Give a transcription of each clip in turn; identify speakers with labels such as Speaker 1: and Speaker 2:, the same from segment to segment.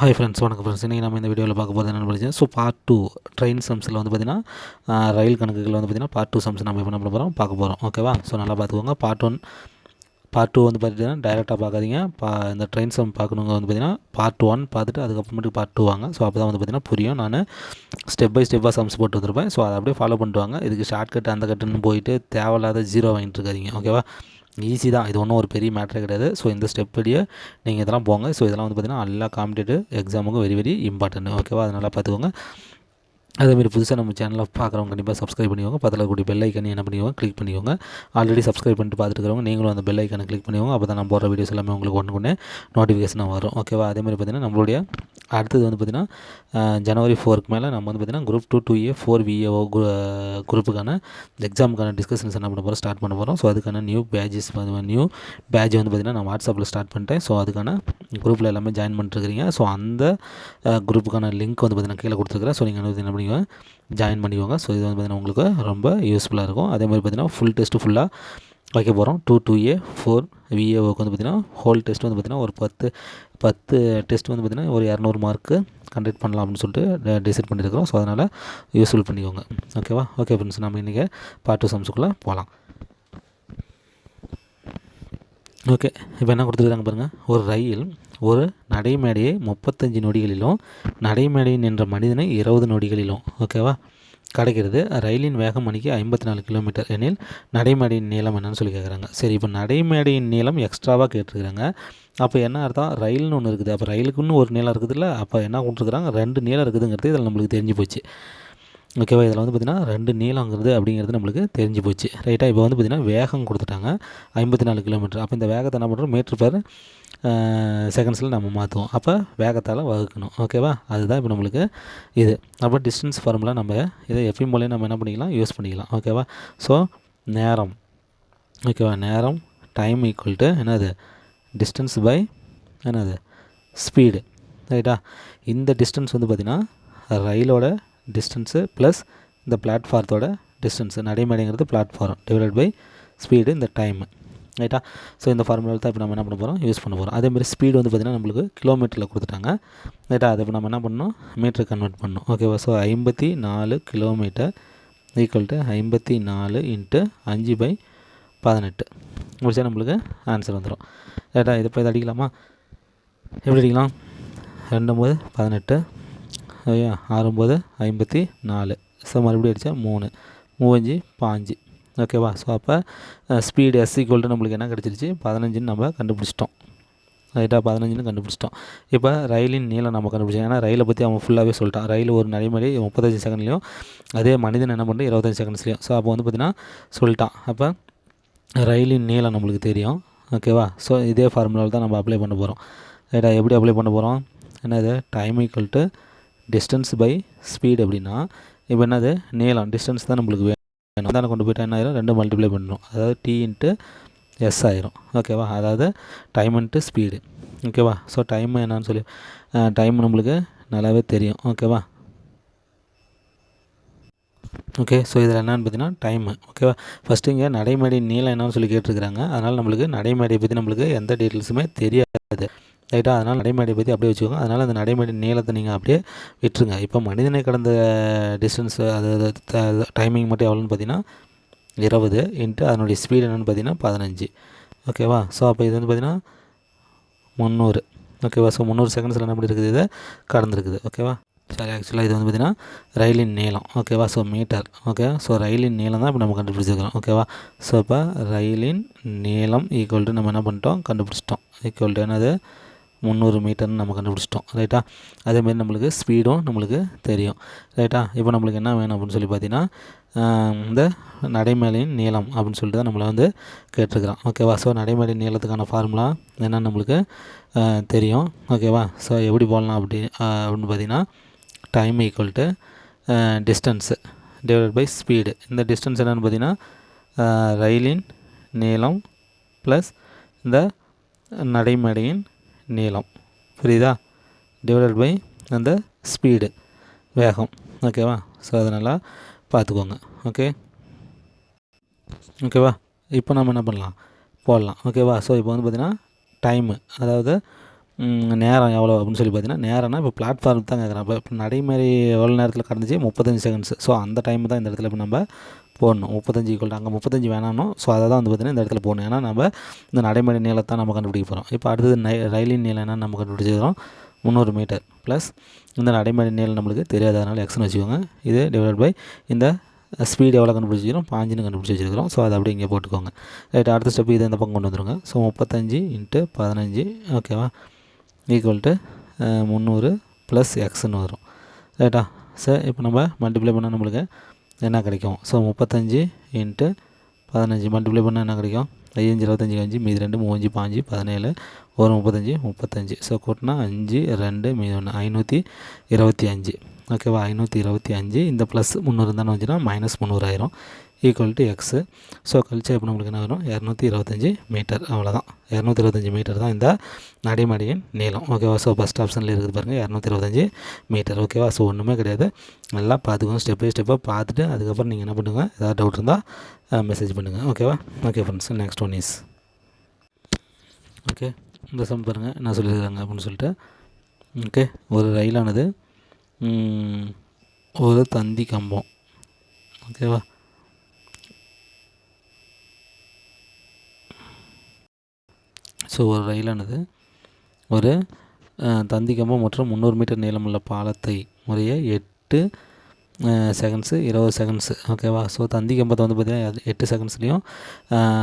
Speaker 1: Hi friends வணக்கம் friends இன்றைக்கி நம்ம இந்த வீடியோவில் பார்க்க போகிறது என்னென்னு படிச்சேன் ஸோ பார்ட் டூ ட்ரெயின் சம்ஸில் வந்து பார்த்திங்கன்னா ரயில் கணக்குகள் வந்து பார்த்திங்கன்னா பார்ட் டூ சம்ஸ் நம்ம இப்போ என்ன பண்ண போகிறோம் பார்க்க போகிறோம் ஓகேவா ஸோ நல்லா பார்த்துக்கோங்க. பார்ட் ஒன் பார்ட் டூ வந்து பார்த்திங்கன்னா டைரெக்டாக பார்க்காதீங்க. பா இந்த ட்ரெயின் சம் பார்க்கணுங்க வந்து பார்த்திங்கன்னா பார்ட் ஒன் பார்த்துட்டு அதுக்கப்புறமேட்டு பார்ட் டூ வாங்க. ஸோ அப்போ தான் வந்து பார்த்திங்கன்னா புரியும். நான் ஸ்டெப் பை ஸ்டெப்பாக சம்ஸ் போட்டு வந்திருப்பேன். ஸோ அதை அப்படியே ஃபாலோ பண்ணிட்டு வாங்க. இதுக்கு ஷார்ட் கட் அந்த கட்டுன்னு போயிட்டு தேவையில்லாத ஜீரோ வாங்கிட்டு இருக்காதீங்க. ஓகேவா ஈஸி தான். இது ஒன்றும் ஒரு பெரிய மேட்ரு கிடையாது. ஸோ இந்த ஸ்டெப் வழியே நீங்கள் இதெல்லாம் போங்க. ஸோ இதெல்லாம் வந்து பார்த்திங்கன்னா எல்லா காம்படிட்டிவ் எக்ஸாமுக்கும் வெரி வெரி இம்பார்ட்டன்ட் ஓகேவா அதனால் பார்த்துக்கோங்க. அதேமாதிரி புதுசாக நம்ம சேனலில் பார்க்குறவங்க கண்டிப்பாக சப்ஸ்கிரைப் பண்ணிக்கோங்க. பக்கத்தில் கூடிய பெல் என்ன பண்ணிக்கோங்க? கிளிக் பண்ணிக்கோங்க. ஆல்ரெடி சப்ஸ்கிரைப் பண்ணிட்டு பார்த்துருக்கிறவங்க நீங்களும் அந்த பெல் ஐக்கனை கிளிக் பண்ணிக்கோங்க. அப்போ தான் நான் போடுற வீடியோஸ் எல்லாமே உங்களுக்கு ஒன்று ஒன்று நோட்டிஃபிகேஷனாக வரும். ஓகேவா அதேமாதிரி பார்த்திங்கன்னா நம்மளுடைய அடுத்தது வந்து பார்த்திங்கன்னா ஜனவரி ஃபோருக்கு மேலே நம்ம வந்து பார்த்திங்கன்னா group two two A four VAO குரூப்புக்கான எக்ஸாமுக்கான டிஸ்கஷன்ஸ் என்ன பண்ண போகிறோம் ஸ்டார்ட் பண்ண போகிறோம் ஸோ அதுக்கான நியூ பேஜஸ் நியூ பேஜ் வந்து பார்த்திங்கன்னா நான் வாட்ஸ்அப்பில் ஸ்டார்ட் பண்ணிட்டேன். ஸோ அதுக்கான குரூப்பில் எல்லாமே ஜாயின் பண்ணிட்டுருக்கிறீங்க. ஸோ அந்த குரூப்புக்கான லிங்க் வந்து பார்த்திங்கன்னா கீழே கொடுத்துருக்குறேன். ஸோ நீங்கள் வந்து என்ன பண்ணிக்கோங்க ஜாயின் பண்ணிக்கோங்க. ஸோ இது வந்து பார்த்திங்கன்னா உங்களுக்கு ரொம்ப யூஸ்ஃபுல்லாக இருக்கும். அதே மாதிரி பார்த்திங்கன்னா ஃபுல் டெஸ்ட்டு ஃபுல்லாக வைக்க போகிறோம் டூ டூ ஏ ஃபோர் விஏஓக்கு வந்து பார்த்திங்கன்னா ஹோல் டெஸ்ட் வந்து பார்த்திங்கன்னா ஒரு பத்து பத்து டெஸ்ட் வந்து பார்த்திங்கன்னா ஒரு இரநூறு மார்க்கு கண்டக்ட் பண்ணலாம் அப்படின்னு சொல்லிட்டு டிசைட் பண்ணியிருக்கிறோம் ஸோ அதனால் யூஸ்ஃபுல் பண்ணிக்கோங்க. ஓகேவா ஓகே ஃப்ரெண்ட்ஸ் நம்ம இன்றைக்கி பார்ட் டூ சம்ஸுக்குள்ளே போகலாம் ஓகே இப்போ என்ன கொடுத்துருக்காங்க பாருங்கள் ஒரு ரயில் ஒரு நடைமேடையை முப்பத்தஞ்சு நொடிகளிலும் நடைமேடையில் நின்ற மனிதனை இருபது நொடிகளிலும். ஓகேவா கிடைக்கிறது. ரயிலின் வேகம் மணிக்கு ஐம்பத்தி நாலு கிலோமீட்டர் எனில் நடைமேடையின் நீளம் என்னன்னு சொல்லி கேட்குறாங்க சரி இப்போ நடைமேடையின் நீளம் எக்ஸ்ட்ராவாக கேட்டிருக்கிறாங்க. அப்போ என்ன அர்த்தம்? ரயில்னு ஒன்று இருக்குது. அப்போ ரயிலுக்குன்னு ஒரு நீளம் இருக்குதுல்ல அப்போ என்ன கொடுத்துருக்குறாங்க? ரெண்டு நீளம் இருக்குதுங்கிறது இதில் நம்மளுக்கு தெரிஞ்சு போச்சு. ஓகேவா இதில் வந்து பார்த்திங்கன்னா ரெண்டு நீளங்கிறது அப்படிங்கிறது நம்மளுக்கு தெரிஞ்சு போச்சு. ரைட்டாக இப்போ வந்து பார்த்திங்கன்னா வேகம் கொடுத்துட்டாங்க. ஐம்பத்தி நாலு கிலோமீட்டர் அப்போ இந்த வேகத்தை என்ன பண்ணுறோம் மீட்ரு பேர் செகண்ட்ஸில் நம்ம மாற்றுவோம் அப்போ வேகத்தால் வகுக்கணும். ஓகேவா அதுதான் இப்போ நம்மளுக்கு இது. அப்போ டிஸ்டன்ஸ் ஃபார்முலா நம்ம இதை எஃப்எம் போலேயே நம்ம என்ன பண்ணிக்கலாம்? யூஸ் பண்ணிக்கலாம். ஓகேவா ஸோ நேரம். ஓகேவா நேரம் டைம் ஈக்குவல் டு என்னது? டிஸ்டன்ஸ் பை என்னது? ஸ்பீடு ரைட்டா இந்த டிஸ்டன்ஸ் வந்து பார்த்திங்கன்னா ரயிலோட டிஸ்டன்ஸு ப்ளஸ் இந்த பிளாட்ஃபார்த்தோட டிஸ்டன்ஸு நடைமேடைங்கிறது பிளாட்ஃபார்ம் டிவைடட் பை ஸ்பீடு இந்த டைமு ரைட்டா ஸோ இந்த ஃபார்முலாவில் தான் இப்போ நம்ம என்ன பண்ண போகிறோம் யூஸ் பண்ண போகிறோம் அதேமாதிரி ஸ்பீடு வந்து பார்த்திங்கன்னா நம்மளுக்கு கிலோமீட்டரில் கொடுத்துட்டாங்க. ரைட்டா அதை இப்போ நம்ம என்ன பண்ணணும்? மீட்டர் கன்வெர்ட் பண்ணணும். ஓகேவா ஸோ ஐம்பத்தி நாலு கிலோமீட்டர் ஈக்குவல் டு ஐம்பத்தி நாலு இன்ட்டு அஞ்சு பை பதினெட்டு. முடிச்சா நம்மளுக்கு ஆன்சர் வந்துடும் ரைட்டா இதை போய் இதை அடிக்கலாமா? எப்படி அடிக்கலாம்? ரெண்டும்போது பதினெட்டு. ஆறும்போது ஐம்பத்தி நாலு. ஸோ மறுபடியும் அடித்தா மூணு. மூவஞ்சு பாஞ்சு. ஓகேவா ஸோ அப்போ ஸ்பீடு எஸ் ஈக்குவல்ட்டு நம்மளுக்கு என்ன கிடச்சிருச்சு? பதினஞ்சுன்னு நம்ம கண்டுபிடிச்சிட்டோம். ரைட்டாக பதினஞ்சுன்னு கண்டுபிடிச்சிட்டோம். இப்போ ரயிலின் நீளம் நம்ம கண்டுபிடிச்சோம். ஏன்னா ரயிலை பற்றி அவன் ஃபுல்லாகவே சொல்லிட்டான். ரயில் ஒரு நடைமுறை முப்பத்தஞ்சு செகண்ட்லேயும் அதே மனிதன் என்ன பண்ணுறது இருபத்தஞ்சு செகண்ட்ஸ்லையும் ஸோ அப்போ வந்து பார்த்திங்கன்னா சொல்லிட்டான். அப்போ ரயிலின் நீளம் நம்மளுக்கு தெரியும். ஓகேவா ஸோ இதே ஃபார்முலாவில் தான் நம்ம அப்ளை பண்ண போகிறோம் ரைட்டா எப்படி அப்ளை பண்ண போகிறோம் என்னது? Time equal to distance by speed அப்படின்னா இப்போ என்னது? நீளம். டிஸ்டன்ஸ் தான் நம்மளுக்கு வேணும். தானே கொண்டு போயிட்டா என்ன ஆயிரும்? ரெண்டு மல்டிப்ளை பண்ணணும் அதாவது டி இன்ட்டு எஸ் ஆயிரும். ஓகேவா அதாவது டைம் இன்ட்டு ஸ்பீடு ஓகேவா ஸோ டைம் என்னன்னு சொல்லி டைம் நம்மளுக்கு நல்லாவே தெரியும். ஓகேவா ஓகே ஸோ இதில் என்னென்னு பார்த்தீங்கன்னா டைமு ஓகேவா ஃபஸ்ட்டு இங்கே நடைமேடை நீளம் என்னன்னு சொல்லி கேட்டிருக்கிறாங்க. அதனால் நம்மளுக்கு நடைமேடையை பற்றி நம்மளுக்கு எந்த டீட்டெயில்ஸுமே தெரியாது. ரைட்டாக அதனால் நடைமேடை பற்றி அப்படியே வச்சுக்கோங்க. அதனால் அந்த நடைமேடை நீளத்தை நீங்கள் அப்படியே விட்டுருங்க. இப்போ மனிதனை கடந்த டிஸ்டன்ஸ் அது டைமிங் மட்டும் எவ்வளோன்னு பார்த்தீங்கன்னா இருபது இன்ட்டு அதனுடைய ஸ்பீடு என்னென்னு பார்த்தீங்கன்னா பதினஞ்சு. ஓகேவா ஸோ அப்போ இது வந்து பார்த்திங்கன்னா முந்நூறு. ஓகேவா ஸோ முந்நூறு செகண்ட்ஸில் என்ன இருக்குது இதை கடந்துருக்குது. ஓகேவா சரி ஆக்சுவலாக இது வந்து பார்த்திங்கன்னா ரயிலின் நீளம். ஓகேவா ஸோ மீட்டர் ஓகே ஸோ ரயிலின் நீளம் தான் இப்போ நம்ம கண்டுபிடிச்சிருக்கிறோம். ஓகேவா ஸோ இப்போ ரயிலின் நீளம் ஈக்குவல் டு நம்ம என்ன பண்ணிட்டோம்? கண்டுபிடிச்சிட்டோம். ஈக்குவல் டு என்னது? முந்நூறு மீட்டர்னு நம்ம கண்டுபிடிச்சிட்டோம். ரைட்டா அதேமாதிரி நம்மளுக்கு ஸ்பீடும் நம்மளுக்கு தெரியும். ரைட்டா இப்போ நம்மளுக்கு என்ன வேணும் அப்படின்னு சொல்லி பார்த்தீங்கன்னா இந்த நடைமேலையின் நீளம் அப்படின்னு சொல்லிட்டு தான் நம்மளை வந்து கேட்டிருக்கிறோம் ஓகேவா ஸோ நடைமேலை நீளத்துக்கான ஃபார்முலா என்னென்னு நம்மளுக்கு தெரியும். ஓகேவா ஸோ எப்படி போடலாம் அப்படி அப்படின்னு பார்த்தீங்கன்னா time equal to distance divide by speed இந்த டிஸ்டன்ஸ் என்னென்னு பார்த்தீங்கன்னா ரயிலின் நீளம் ப்ளஸ் இந்த நடைமேடையின் நீளம். புரியுதா? டிவைடட் பை அந்த ஸ்பீடு வேகம். ஓகேவா ஸோ அதனால் பார்த்துக்கோங்க. ஓகே ஓகேவா இப்போ நம்ம என்ன பண்ணலாம்? போடலாம். ஓகேவா ஸோ இப்போ வந்து பார்த்திங்கன்னா டைமு அதாவது நேரம் எவ்வளோ அப்படின்னு சொல்லி பார்த்தீங்கன்னா நேரம்னா இப்போ பிளாட்ஃபார்ம் தான் கேட்குறேன். இப்போ இப்போ நடைமுறை எவ்வளோ நேரத்தில் கடந்துச்சு? முப்பத்தஞ்சு செகண்ட்ஸ் ஸோ அந்த டைம் தான் இந்த இடத்துல இப்போ நம்ம போடணும். முப்பத்தஞ்சு ஈக்குவல் அங்கே முப்பத்தஞ்சு வேணாலும் ஸோ அதை தான் வந்து பார்த்திங்கன்னா இந்த இடத்துல போடணும். ஏன்னா நம்ம இந்த நடைமுறை நீளத்தை நம்ம கண்டுபிடிக்க போகிறோம் இப்போ அடுத்தது ரயிலின் நீளம் என்ன நம்ம கண்டுபிடிச்சிக்கிறோம் முந்நூறு மீட்டர் ப்ளஸ் இந்த நடைமுறை நீளம் நம்மளுக்கு தெரியாது. அதனால் எக்ஸ்னு வச்சுக்கோங்க. இது டிவைட் பை இந்த ஸ்பீடு எவ்வளோ கண்டுபிடிச்சிக்கிறோம் பாஞ்சுன்னு கண்டுபிடிச்சி வச்சுருக்கிறோம். ஸோ அதை அப்படியே இங்கே போட்டுக்கோங்க. ரைட் அடுத்த ஸ்டெப் இது இந்த பக்கம் கொண்டு வந்துருங்க. ஸோ முப்பத்தஞ்சு இன்ட்டு பதினஞ்சு ஓகேவா ஈக்குவல் டு முந்நூறு ப்ளஸ் எக்ஸ்னு வரும். ரைட்டா சார் இப்போ நம்ம மல்டிப்ளை பண்ணால் நம்மளுக்கு என்ன கிடைக்கும்? ஸோ முப்பத்தஞ்சு இன்ட்டு பதினஞ்சு மல்டிப்ளை பண்ணால் என்ன கிடைக்கும்? ஐயஞ்சு இருபத்தஞ்சி அஞ்சு மீதி ரெண்டு மூஞ்சு பாஞ்சு பதினேழு ஒரு முப்பத்தஞ்சு முப்பத்தஞ்சு. ஸோ கூட்டினா அஞ்சு ரெண்டு மீதி ஒன்று ஐநூற்றி இருபத்தி அஞ்சு. ஓகேவா ஐநூற்றி இருபத்தி அஞ்சு. இந்த ப்ளஸ் முந்நூறு தானே வந்துச்சுன்னா மைனஸ் முந்நூறாயிரம் ஈக்குவல் டு எக்ஸு ஸோ கழிச்சா இப்போ நம்மளுக்கு என்ன வரும்? இரநூத்தி இருபத்தஞ்சி மீட்டர் அவ்வளோதான் இரநூத்தி இருபத்தஞ்சி மீட்டர் தான் இந்த நடைமடியின் நீளம். ஓகேவா ஸோ ஃபஸ்ட் ஆப்ஷனில் இருக்குது பாருங்கள் இரநூத்தி இருபத்தஞ்சி மீட்டர் ஓகேவா ஸோ ஒன்றுமே கிடையாது. நல்லா பார்த்துக்கோங்க. ஸ்டெப் பை ஸ்டெப்பாக பார்த்துட்டு அதுக்கப்புறம் நீங்கள் என்ன பண்ணுங்கள் ஏதாவது டவுட் இருந்தால் மெசேஜ் பண்ணுங்கள் ஓகேவா okay friends next one is okay இந்த சம் பாருங்கள் என்ன சொல்லியிருக்காங்க அப்படின்னு சொல்லிட்டு. ஓகே ஒரு ரயிலானது ஒரு தந்தி கம்பம் ஓகேவா ஸோ ஒரு ரயிலானது. ஒரு தந்தி கம்பம் மற்றும் முந்நூறு மீட்டர் நீளமுள்ள பாலத்தை முறையே எட்டு செகண்ட்ஸு இருபது செகண்ட்ஸு ஓகேவா ஸோ தந்தி கம்பத்தை வந்து பார்த்திங்கன்னா எட்டு செகண்ட்ஸ்லேயும்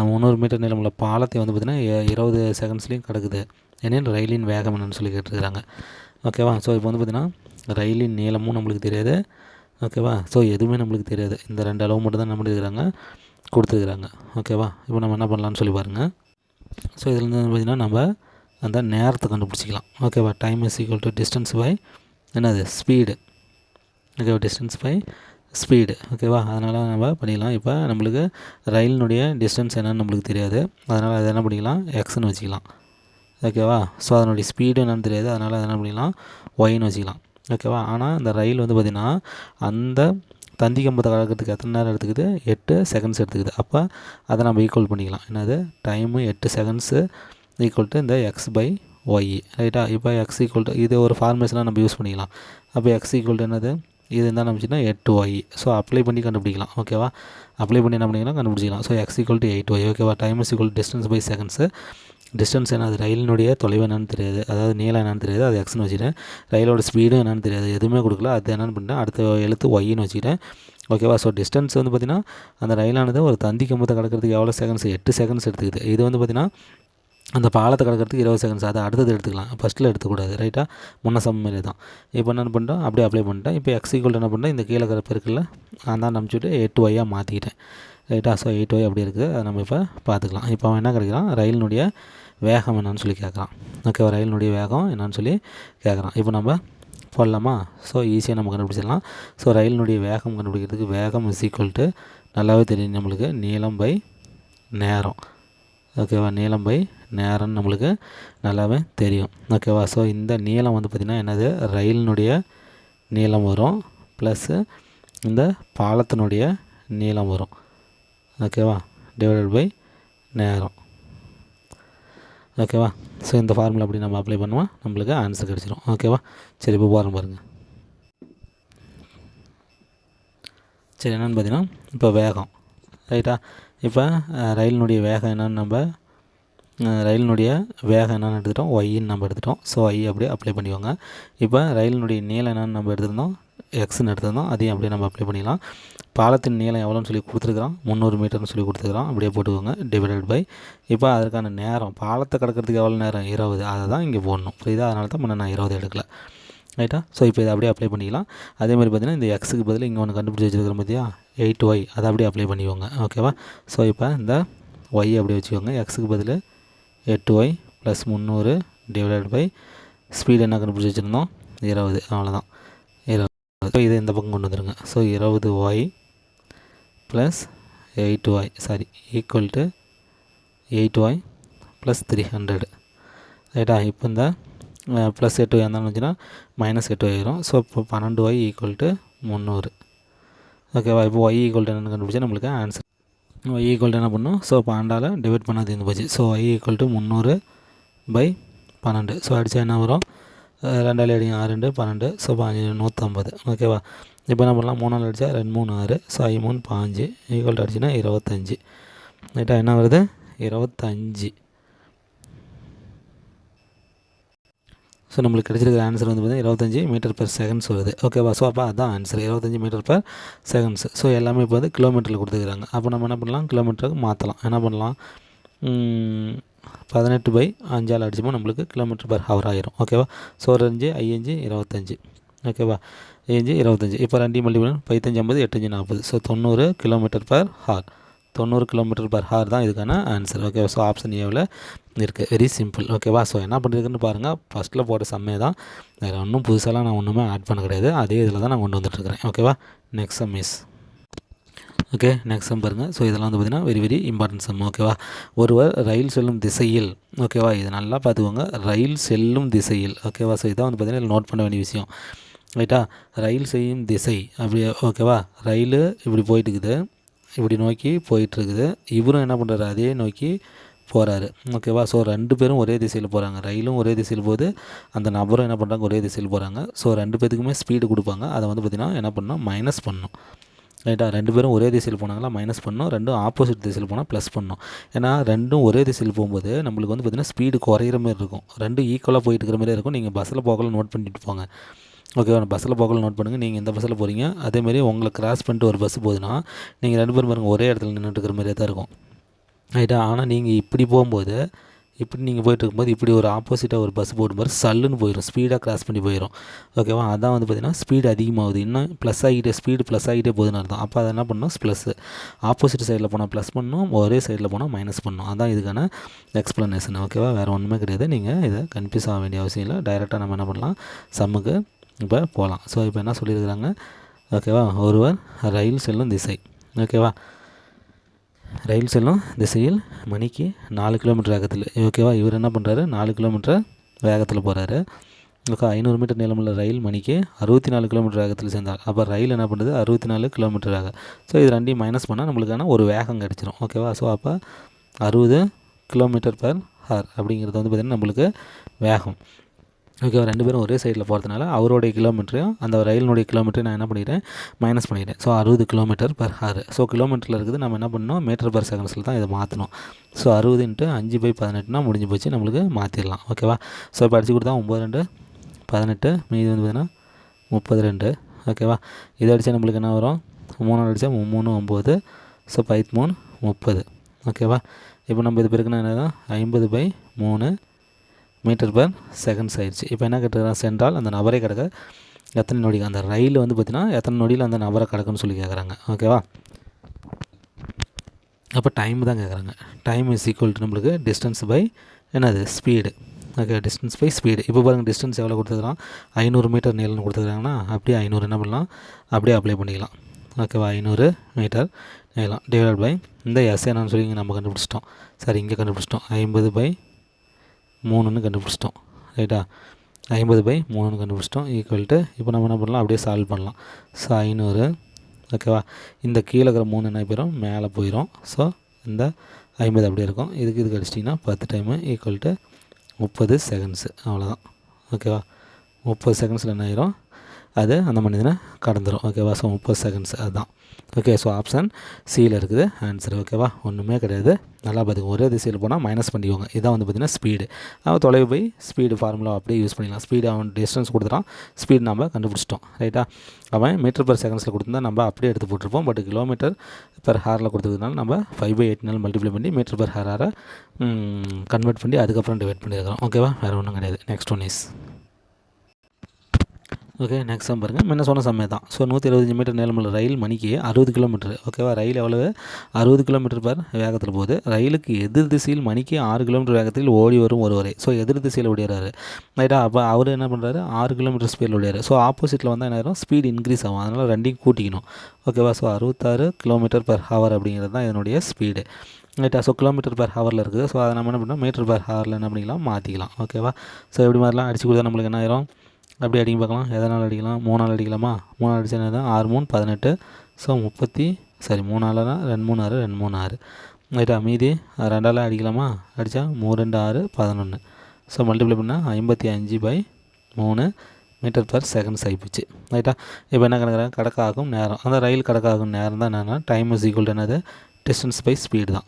Speaker 1: முந்நூறு மீட்டர் நீளமுள்ள பாலத்தை வந்து பார்த்திங்கன்னா இருபது செகண்ட்ஸ்லேயும் கிடக்குது. ஏன்னா ரயிலின் வேகம் என்னன்னு சொல்லி கேட்டுருக்குறாங்க. ஓகேவா ஸோ இப்போ வந்து பார்த்திங்கன்னா ரயிலின் நீளமும் நம்மளுக்கு தெரியாது. ஓகேவா ஸோ எதுவுமே நம்மளுக்கு தெரியாது. இந்த ரெண்டு அளவு மட்டும் தான் நம்மளுக்கு இருக்கிறாங்க கொடுத்துருக்குறாங்க. ஓகேவா இப்போ நம்ம என்ன பண்ணலான்னு சொல்லி பாருங்கள் ஸோ இதில் வந்து பார்த்திங்கன்னா நம்ம அந்த நேரத்தை கண்டுபிடிச்சிக்கலாம். ஓகேவா time is equal to distance by என்னது? ஸ்பீடு ஓகேவா டிஸ்டன்ஸ் பை ஸ்பீடு ஓகேவா அதனால் நம்ம பண்ணிக்கலாம் இப்போ நம்மளுக்கு ரயிலினுடைய டிஸ்டன்ஸ் என்னன்னு நம்மளுக்கு தெரியாது. அதனால் அதை என்ன பண்ணிக்கலாம்? எக்ஸ்னு வச்சுக்கலாம். ஓகேவா ஸோ அதனுடைய ஸ்பீடு என்னன்னு தெரியாது. அதனால் அதை என்ன பண்ணிக்கலாம் ஒய்னு வச்சுக்கலாம். ஓகேவா ஆனால் இந்த ரயில் வந்து பார்த்திங்கன்னா அந்த தந்தி கம்பத்தை கலக்கிறதுக்கு எத்தனை நேரம் எடுத்துக்குது? எட்டு செகண்ட்ஸ் எடுத்துக்குது. அப்போ அதை நம்ம ஈக்குவல் பண்ணிக்கலாம். என்னது? டைமு எட்டு செகண்ட்ஸு ஈக்குவல் டு இந்த எக்ஸ் பை ஒய் ரைட்டா இப்போ எக்ஸ் ஈக்குவல் டு இது ஒரு ஃபார்மேஷனாக நம்ம யூஸ் பண்ணிக்கலாம். அப்போ எக்ஸ் ஈக்குவல் டு என்னது? இது என்ன நம்பிச்சுன்னா எட்டு ஒய் ஸோ அப்ளை பண்ணி கண்டுபிடிக்கலாம். ஓகேவா அப்ளை பண்ணி என்ன பண்ணிக்கலாம்? கண்டுபிடிச்சிக்கலாம். So x equal to eight y ஓகேவா time is equal distance by seconds distance என்னது? ரயிலினுடைய தொலைவு என்னன்னு தெரியாது. அதாவது நீளம் என்னன்னு தெரியாது. அது எக்ஸ்னு வச்சுக்கிறேன் ரயிலோட ஸ்பீடும் என்னன்னு தெரியாது. எதுவுமே கொடுக்கல. அது என்னென்னு பண்ணிட்டேன். அடுத்த எழுத்து ஒய்னு வச்சுக்கிட்டேன். ஓகேவா ஸோ டிஸ்டன்ஸ் வந்து பார்த்திங்கன்னா அந்த ரயிலானது ஒரு தந்தி கம்பத்தை கடக்கிறதுக்கு எவ்வளோ செகண்ட்ஸ் எட்டு செகண்ட்ஸ் எடுத்துக்குது. இது வந்து பார்த்திங்கன்னா அந்த பாலத்தை கடக்கிறதுக்கு இருபது செகண்ட்ஸ் அதை அடுத்தது எடுத்துக்கலாம். ஃபஸ்ட்டில் எடுத்துக்கூடாது. ரைட்டாக முன்ன சம் மாதிரி தான். இப்போ என்ன பண்ணிட்டோம். அப்படியே அப்ளை பண்ணிட்டேன். இப்போ எக்ஸ் என்ன பண்ணிட்டேன் இந்த கீழே கிடப்பு இருக்குல்ல அதான் தான் எட்டு ஒய்யாக மாற்றிக்கிட்டேன் ரைட்டாக ஸோ எயிட் ஒய் அப்படி இருக்குது. அதை நம்ம இப்போ பார்த்துக்கலாம். இப்போ அவன் என்ன கிடைக்கிறான்? ரயிலினுடைய வேகம் என்னன்னு சொல்லி கேட்குறான். ஓகேவா ரயிலினுடைய வேகம் என்னன்னு சொல்லி கேட்குறான். இப்போ நம்ம போடலாமா? ஸோ ஈஸியாக நம்ம கண்டுபிடிச்சிடலாம். ஸோ ரயிலினுடைய வேகம் கண்டுபிடிக்கிறதுக்கு வேகம் இஸ் ஈக்குவல் டு நல்லாவே தெரியும் நம்மளுக்கு. நீளம் பை நேரம். ஓகேவா நீளம் பை நேரம்னு நம்மளுக்கு நல்லாவே தெரியும். ஓகேவா ஸோ இந்த நீளம் வந்து பார்த்திங்கன்னா என்னது? ரயிலினுடைய நீளம் வரும். ப்ளஸ்ஸு இந்த பாலத்தினுடைய நீளம் வரும். ஓகேவா டிவைடட் பை நேரம். ஓகேவா ஸோ இந்த ஃபார்முலா அப்படி நம்ம அப்ளை பண்ணுவோம். நம்மளுக்கு ஆன்சர் கிடச்சிரும். ஓகேவா சரி இப்போ போகிறோம் பாருங்கள் சரி என்னென்னு பார்த்தீங்கன்னா இப்போ வேகம். ரைட்டா இப்போ ரயிலினுடைய வேகம் என்னென்னு நம்ம ரயிலினுடைய வேகம் என்னென்னு எடுத்துட்டோம். ஒய்ன்னு நம்ம எடுத்துட்டோம். ஸோ ஒய் அப்படியே அப்ளை பண்ணிக்கோங்க. இப்போ ரயிலினுடைய நீளம் என்னென்னு நம்ம எடுத்திருந்தோம். எக்ஸ்ன்னு எடுத்திருந்தோம். அதையும் அப்படியே நம்ம அப்ளை பண்ணிக்கலாம். பாலத்தின் நீளம் எவ்வளோன்னு சொல்லி கொடுத்துருக்குறான். முந்நூறு மீட்டர்னு சொல்லி கொடுத்துருக்குறான். அப்படியே போட்டுக்கோங்க. டிவைடட் பை இப்போ அதற்கான நேரம் பாலத்தை கடக்கிறதுக்கு எவ்வளோ நேரம்? இருபது. அதை தான் இங்கே போடணும். புரியுதா? அதனால தான் முன்ன நான் இருபது எடுக்கல. ரைட்டா ஸோ இப்போ இதை அப்படியே அப்ளை பண்ணிக்கலாம். அதே மாதிரி பார்த்தீங்கன்னா இந்த எக்ஸுக்கு பதில் இங்கே ஒன்று கண்டுபிடிச்சி வச்சிருக்கிறோம் பார்த்தியா எயிட் ஒய் அதை அப்படியே அப்ளை பண்ணிக்கோங்க. ஓகேவா ஸோ இப்போ இந்த ஒய் அப்படியே வச்சுக்கோங்க. எக்ஸுக்கு பதில் எட்டு ஒய் ப்ளஸ் முந்நூறு டிவைடட் பை ஸ்பீடு என்ன கண்டுபிடிச்சி வச்சுருந்தோம்? இருபது. அவ்வளோதான் இருபது. ஸோ இதை இந்த பக்கம் கொண்டு வந்துருங்க. ஸோ இருபது y plus eight y sorry equal to eight y plus three hundred ரைட்டா இப்போ இந்த ப்ளஸ் எட்டு ஒய் இருந்தாலும் வந்துச்சுன்னா மைனஸ் எட்டு ஒய் வரும் ஸோ இப்போ பன்னெண்டு ஒய் ஈக்குவல் டு முந்நூறு. ஓகேவா இப்போ ஒய் ஈக்குவல் டு என்னென்னு கண்டுபிடிச்சா நம்மளுக்கு ஆன்சர் ஒய் ஈக்குவல் டு என்ன பண்ணும்? ஸோ பன்னெண்டால் டிவைட் பண்ணாது இருந்து போச்சு ஸோ ஒய் ஈக்குவல் டு முந்நூறு பை பன்னெண்டு. ஸோ அடித்தா என்ன வரும்? ரெண்டாலே அடிங்க ஆறு ரெண்டு பன்னெண்டு ஸோ பாஞ்சு நூற்றம்பது ஓகேவா இப்போ என்ன பண்ணலாம்? மூணால் அடித்தா ரெண்டு மூணு ஆறு ஸோ ஐ மூணு பாஞ்சு ஈக்குவல் அடிச்சுன்னா இருபத்தஞ்சி. ரைட்டாக என்ன வருது? இருபத்தஞ்சி. ஸோ நம்மளுக்கு கிடச்சிருக்கிற ஆன்சர் வந்து பார்த்தீங்கன்னா இருபத்தஞ்சி மீட்டர் பர் செகண்ட்ஸ் வருது. ஓகேவா ஸோ அப்போ அதான் ஆன்சர் இருபத்தஞ்சி மீட்டர் பர் செகண்ட்ஸ் ஸோ எல்லாமே இப்போ வந்து கிலோமீட்டரில் கொடுத்துருக்காங்க அப்போ நம்ம என்ன பண்ணலாம்? கிலோமீட்டருக்கு மாற்றலாம் என்ன பண்ணலாம்? பதினெட்டு பை அஞ்சால் அடிச்சோமோ நம்மளுக்கு கிலோமீட்டர் பர் ஹவர் ஆயிரும். ஓகேவா ஸோ ஒரு ஐயஞ்சு இருபத்தஞ்சி. ஓகேவா ஐயஞ்சு இருபத்தஞ்சி. இப்போ ரெண்டு மல்டி பண்ணி. பைத்தஞ்சு ஐம்பது எட்டஞ்சு நாற்பது. ஸோ தொண்ணூறு கிலோமீட்டர் பர் ஹார் தொண்ணூறு கிலோமீட்டர் பர் ஹார் தான் இதுக்கான ஆன்சர் ஓகேவா ஸோ ஆப்ஷன் ஏவில் இருக்குது வெரி சிம்பிள் ஓகேவா ஸோ என்ன பண்ணிருக்குன்னு பாருங்கள் ஃபஸ்ட்டில் போட்ட சம்மே தான். வேறு ஒன்றும் புதுசாலாம் நான் ஒன்றுமே ஆட் பண்ண கிடையாது. அதே இதில் தான் நான் கொண்டு வந்துட்டுருக்கிறேன் ஓகேவா next sum is okay next sum பாருங்கள் ஸோ இதெல்லாம் வந்து பார்த்திங்கன்னா வெரி வெரி இம்பார்ட்டன்ட் சம் ஓகேவா ஒருவர் ரயில் செல்லும் திசையில் ஓகேவா இது நல்லா பார்த்துக்கோங்க. ரயில் செல்லும் திசையில் ஓகேவா ஸோ இதான் வந்து பார்த்திங்கன்னா நோட் பண்ண வேண்டிய விஷயம். ரைட்டா ரயில் செய்யும் திசை அப்படி ஓகேவா ரயில் இப்படி போயிட்டு இருக்குது இப்படி நோக்கி போயிட்டுருக்குது. இவரும் என்ன பண்ணுறாரு அதே நோக்கி போகிறாரு ஓகேவா ஸோ ரெண்டு பேரும் ஒரே திசையில் போகிறாங்க ரயிலும் ஒரே திசையில் போகுது. அந்த நபரும் என்ன பண்ணுறாங்க ஒரே திசையில் போகிறாங்க ஸோ ரெண்டு பேத்துக்குமே ஸ்பீடு கொடுப்பாங்க. அதை வந்து பார்த்திங்கன்னா என்ன பண்ணணும்? மைனஸ் பண்ணணும். ரைட்டா ரெண்டு பேரும் ஒரே திசையில் போனாங்களா? மைனஸ் பண்ணோம். ரெண்டும் ஆப்போசிட் திசையில் போனால் ப்ளஸ் பண்ணணும் ஏன்னா ரெண்டும் ஒரே திசையில் போகும்போது நம்மளுக்கு வந்து பார்த்திங்கன்னா ஸ்பீடு குறையிற மாதிரி இருக்கும். ரெண்டும் ஈக்குவலாக போயிட்டு இருக்கிற மாதிரி இருக்கும். நீங்கள் பஸ்ஸில் போகல நோட் பண்ணிட்டு போங்க. ஓகேவா பஸ்ஸில் போகல நோட் பண்ணுங்கள் நீங்கள் எந்த பஸ்ஸில் போகிறீங்க அதேமாரி உங்களை கிராஸ் பண்ணிட்டு ஒரு பஸ் போகுதுன்னா நீங்கள் ரெண்டு பேரும் பாருங்கள் ஒரே இடத்துல நின்றுட்டு இருக்கிற மாதிரியே தான் இருக்கும். ரைட்டா ஆனால் நீங்கள் இப்படி போகும்போது இப்படி நீங்கள் போயிட்டு இருக்கும்போது இப்படி ஒரு ஆப்போசிட்டாக ஒரு பஸ் போடும்போது சல்லுன்னு போயிடும் ஸ்பீடாக கிராஸ் பண்ணி போயிடும் ஓகேவா அதான் வந்து பார்த்திங்கன்னா ஸ்பீடு அதிகமாகுது. இன்னும் ப்ளஸ் ஆகிட்டே ஸ்பீடு ப்ளஸ் ஆகிட்டே போகுதுன்னு அர்த்தம். அப்போ அதை என்ன பண்ணணும்? ப்ளஸ் ஆப்போசிட் சைடில் போனால் ப்ளஸ் பண்ணணும். ஒரே சைடில் போனால் மைனஸ் பண்ணணும். அதான் இதுக்கான எக்ஸ்ப்ளனேஷன் ஓகேவா வேறு ஒன்றுமே கிடையாது. நீங்கள் இதை கன்ஃபியூஸ் ஆக வேண்டிய அவசியம் இல்லை. டைரெக்டாக நம்ம என்ன பண்ணலாம்? சம்முக்கு இப்போ போகலாம். ஸோ இப்போ என்ன சொல்லியிருக்கிறாங்க? ஓகேவா ஒருவர் ரயில் செல்லும் திசை. ஓகேவா ரயில் செல்லும் திசையில் மணிக்கு நாலு கிலோமீட்டர் வேகத்தில். ஓகேவா இவர் என்ன பண்ணுறாரு நாலு கிலோமீட்டர் வேகத்தில் போகிறாரு ஓகே ஐநூறு மீட்டர் நீளமுள்ள ரயில் மணிக்கு அறுபத்தி நாலு கிலோமீட்டர் வேகத்தில் சேர்ந்தார். அப்போ ரயில் என்ன பண்ணுறது அறுபத்தி நாலு கிலோமீட்டர் வேகம். ஸோ இது ரெண்டையும் மைனஸ் பண்ணால் நம்மளுக்கான ஒரு வேகம் கிடச்சிரும். ஓகேவா ஸோ அப்போ அறுபது கிலோமீட்டர் பர் ஹார் அப்படிங்கிறது வந்து பார்த்திங்கன்னா நம்மளுக்கு வேகம். ஓகேவா ரெண்டு பேரும் ஒரே சைடில் போகிறதுனால அவருடைய கிலோமீட்டரையும் அந்த ரயிலினுடைய கிலோமீட்டரையும் நான் என்ன பண்ணிக்கிறேன் மைனஸ் பண்ணிக்கிறேன் ஸோ அறுபது கிலோமீட்டர் பர் ஹார் ஸோ கிலோமீட்டரில் இருக்குது நம்ம என்ன பண்ணணும்? மீட்டர் பர் செகண்ட்ஸில் தான் இதை மாற்றணும் ஸோ அறுபது இன்ட்டு அஞ்சு பை பதினெட்டுனா முடிஞ்சு போச்சு. நம்மளுக்கு மாற்றிடலாம் ஓகேவா ஸோ இப்போ அடிச்சு கொடுத்தா ஒம்பது ரெண்டு பதினெட்டு மீதி வந்து பார்த்தீங்கன்னா முப்பது ரெண்டு. ஓகேவா இதை அடித்தா நம்மளுக்கு என்ன வரும்? மூணு அடித்தா மூணு ஒம்பது ஸோ பைத் மூணு முப்பது. ஓகேவா இப்போ நம்ம இது பிறகுனா என்ன ஐம்பது பை மூணு. மீட்டர் பர் செகண்ட்ஸ் ஆயிடுச்சு இப்போ என்ன கேட்டுக்கிறான் சென்றால் அந்த நபரை கிடக்க எத்தனை நொடி அந்த ரயில் வந்து பார்த்தீங்கன்னா எத்தனை நொடியில் அந்த நபரை கிடக்குன்னு சொல்லி கேட்குறாங்க ஓகேவா அப்போ டைம் தான் கேட்குறாங்க டைம் இஸ் ஈக்குவல் டு நம்மளுக்கு டிஸ்டன்ஸ் பை என்னது? Speed okay distance by speed இப்போ பாருங்கள் டிஸ்டன்ஸ் எவ்வளோ கொடுத்துருக்கான் ஐநூறு மீட்டர் நீளம்னு கொடுத்துருக்காங்கன்னா அப்படியே ஐநூறு என்ன பண்ணலாம்? அப்படியே அப்ளை பண்ணிக்கலாம். ஓகேவா ஐநூறு மீட்டர் நீளம். டிவைட் பை இந்த எஸ் என்னன்னு சொல்லி இங்கே நம்ம கண்டுபிடிச்சிட்டோம். சரி இங்கே கண்டுபிடிச்சிட்டோம். ஐம்பது பை மூணுன்னு கண்டுபிடிச்சிட்டோம். ரைட்டா ஐம்பது பை மூணுன்னு கண்டுபிடிச்சிட்டோம். ஈக்குவல்ட்டு இப்போ நம்ம என்ன பண்ணலாம்? அப்படியே சால்வ் பண்ணலாம். ஸோ ஐநூறு. ஓகேவா இந்த கீழே இருக்கிற மூணு என்ன போயிடும் மேலே போயிடும் ஸோ இந்த ஐம்பது அப்படியே இருக்கும். இதுக்கு இது கடிச்சிட்டிங்கன்னா பத்து டைமு ஈக்குவல் டு முப்பது செகண்ட்ஸு அவ்வளோதான் ஓகேவா முப்பது செகண்ட்ஸில் என்ன ஆயிரும்? அது அந்த மனிதனை கடந்துடும் ஓகேவா ஸோ முப்பது செகண்ட்ஸ் அதுதான் ஓகே ஸோ ஆப்ஷன் சியில் இருக்குது. ஆன்சர் ஓகேவா ஒன்றுமே கிடையாது. நல்லா பார்த்துங்க ஒரே திசையில் போனால் மைனஸ் பண்ணிக்கோங்க. இதான் வந்து பார்த்திங்கன்னா ஸ்பீடு அவன் தொலைவு போய் ஸ்பீடு ஃபார்முலா அப்படியே யூஸ் பண்ணிக்கலாம் ஸ்பீடு அவன் டிஸ்டன்ஸ் கொடுத்துட்டான். ஸ்பீடு நம்ம கண்டுபிடிச்சிட்டோம். ரைட்டா அவன் மீட்டர் பர் செகண்ட்ஸில் கொடுத்துருந்தா நம்ம அப்படியே எடுத்து போட்டிருப்போம். பட் கிலோமீட்டர் பர் ஹாரில் கொடுத்ததுனால நம்ம ஃபைவ் பை எயிட்னால் மல்டிப்ளை பண்ணி மீட்டர் பர் ஹாராக கன்வெர்ட் பண்ணி அதுக்கப்புறம் டிவைட் பண்ணியிருக்கிறோம். ஓகேவா வேறு ஒன்றும் கிடையாது. Next one is okay next sum பாருங்கள் முன்ன சொன்ன சமயம் தான். ஸோ நூற்றி இருபத்தஞ்சு மீட்டர் நீளமுள்ள ரயில் மணிக்கு அறுபது கிலோமீட்டர் ஓகேவா ரயில் எவ்வளவு? அறுபது கிலோமீட்டர் பர் வேகத்தில் போகுது. ரயிலுக்கு எதிர் திசையில் மணிக்கு ஆறு கிலோமீட்டர் வேகத்தில் ஓடி வரும் ஒருவரை. ஸோ எதிர் திசையில் ஓடிறாரு. ரைட்டா அப்போ அவர் என்ன பண்ணுறாரு ஆறு கிலோமீட்டர் ஸ்பீடில் ஓடிறாரு. ஸோ ஆப்போசிட்டில் வந்தால் என்ன ஆயிரும்? ஸ்பீடு இன்க்ரீஸ் ஆகும். அதனால் ரெண்டையும் கூட்டிக்கணும். ஓகேவா ஸோ அறுபத்தாறு கிலோமீட்டர் பர் ஹவர் அப்படிங்கிறது தான் இதனுடைய ஸ்பீடு ரைட்டா ஸோ கிலோமீட்டர் பர் ஹவரில் இருக்குது. ஸோ அதை நம்ம என்ன பண்ணோம் மீட்டர் பர் ஹவரில் என்ன பண்ணிக்கலாம்? மாற்றிக்கலாம் ஓகேவா ஸோ எப்படி மாதிரிலாம் அடிச்சு கொடுத்தா நம்மளுக்கு என்ன ஆயிரும்? அப்படி அடிக்க பார்க்கலாம். எதனால் அடிக்கலாம்? மூணு நாள் அடிக்கலாமா? மூணால் அடிச்சா என்ன ஆறு மூணு பதினெட்டு. ஸோ முப்பத்தி சரி மூணாலனா ரெண்டு மூணு ஆறு ரெண்டு மூணு ஆறு. ரைட்டா மீதி ரெண்டால் அடிக்கலாமா? அடித்தா மூணு ரெண்டு ஆறு பதினொன்று ஸோ மல்டிப்ளை பண்ணால் ஐம்பத்தி அஞ்சு பை மூணு மீட்டர் பர் செகண்ட்ஸ் ஆகிப்போச்சு ரைட்டா? இப்போ என்ன கணக்குறாங்க? கடக்காகும் நேரம். அந்த ரயில் கடக்காகும் நேரம் தான் என்னென்னா டைம் இஸ் ஈக்குவல் என்னது? டிஸ்டன்ஸ் பை ஸ்பீடு தான்.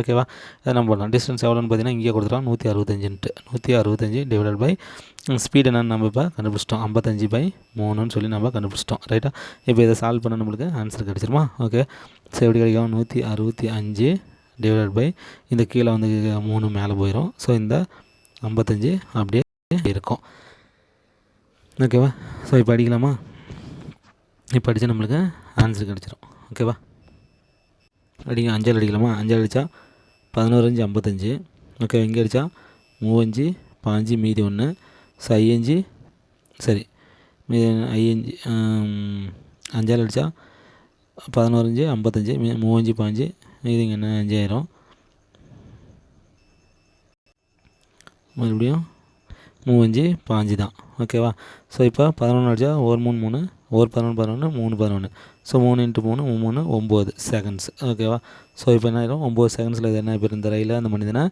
Speaker 1: ஓகேவா இதை நம்ம பண்ணலாம் டிஸ்டன்ஸ் எவ்வளோன்னு பார்த்தீங்கன்னா இங்கே கொடுத்துருவோம் நூற்றி அறுபத்தஞ்சுன்ட்டு நூற்றி அறுபத்தஞ்சு டிவைடட் பை ஸ்பீடு என்னென்னு நம்ம இப்போ கண்டுபிடிச்சிட்டோம். ஐம்பத்தஞ்சு பை மூணுன்னு சொல்லி நம்ம கண்டுபிடிச்சிட்டோம். ரைட்டா இப்போ இதை சால்வ் பண்ண நம்மளுக்கு ஆன்சர் கிடச்சிருமா? ஓகே ஸோ எப்படி கிடைக்கும்? நூற்றி அறுபத்தி அஞ்சு டிவைடட் பை இந்த கீழே வந்து மூணு மேலே போயிடும் ஸோ இந்த ஐம்பத்தஞ்சு அப்படியே இருக்கும். ஓகேவா ஸோ இப்போ அடிக்கலாமா? இப்போ அடித்தா நம்மளுக்கு ஆன்சர் கிடச்சிரும். ஓகேவா அடிங்க அஞ்சால் அடிக்கலாமா? அஞ்சால் அடித்தா பதினோரு அஞ்சு ஐம்பத்தஞ்சு. ஓகே இங்கே அடித்தா மூவஞ்சு பாஞ்சு மீதி ஒன்று ஸோ ஐயஞ்சு சரி. மீதி ஐயஞ்சு அஞ்சால் அடித்தா பதினோரஞ்சு ஐம்பத்தஞ்சு மீ மூவஞ்சு பாஞ்சு மீதிங்க என்ன அஞ்சாயிரம். மறுபடியும் மூவஞ்சு பாஞ்சு தான். ஓகேவா? ஸோ இப்போ பதினொன்று அடித்தா ஒரு மூணு மூணு ஒரு பதினொன்று பதினொன்று மூணு பதினொன்று ஸோ மூணு இன்ட்டு மூணு மூணு ஒம்பது செகண்ட்ஸ் ஓகேவா ஸோ இப்போ என்ன ஆயிரும்? ஒம்பது செகண்ட்ஸில் இது என்ன இப்போ இந்த ரயிலில் அந்த மனிதனை